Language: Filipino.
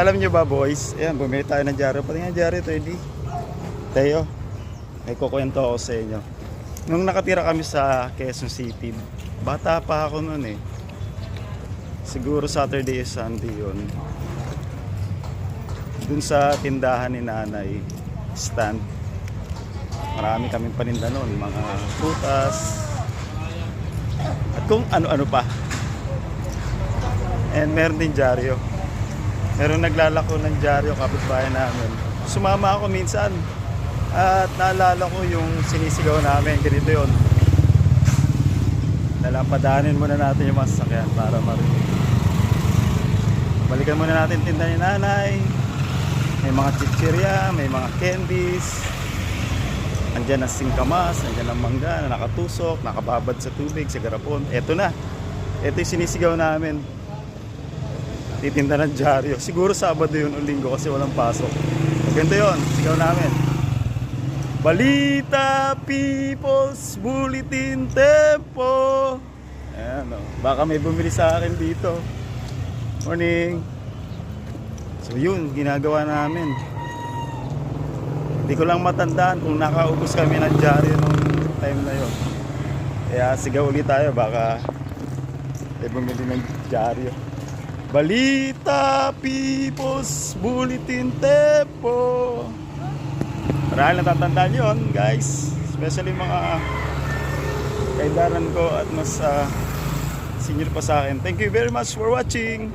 alam nyo ba boys, ayan, bumili tayo ng dyaryo. Pati nga dyaryo hindi. Tayo, may kukwento ako sa inyo. Nung nakatira kami sa Quezon City, bata pa ako noon eh. Siguro Saturday or Sunday yun. Dun sa tindahan ni nanay, stand. Marami kaming paninda noon, mga prutas. At kung ano-ano pa. And meron din dyaryo. Meron naglalako ng dyaryo kapitbahay namin. Sumama ako minsan. At naalala ko yung sinisigaw namin. Ganito yun. Nalampadanin muna natin yung mga sasakyan para marinig. Balikan muna natin tinda ni nanay. May mga chichirya, may mga candies. Andyan ang singkamas, andyan ang mangga na nakatusok, nakababad sa tubig, sa garapon. Eto na. Ito yung sinisigaw namin titinda ng dyaryo. Siguro Sabado yun o Linggo kasi walang pasok. Ganito yun, sigaw namin. Balita People's Bulletin Tempo. Ayan o. Baka may bumili sa akin dito. Morning. So yun, ginagawa namin. Hindi ko lang matandaan kung nakaubos kami ng dyaryo nung time na yun. Kaya sigaw ulit tayo, baka may bumili ng dyaryo. Balita People's Bulletin Tempo. Marahil natatandaan yun, guys. Especially mga kaidaran ko at mas ah, senior pa sa akin. Thank you very much for watching.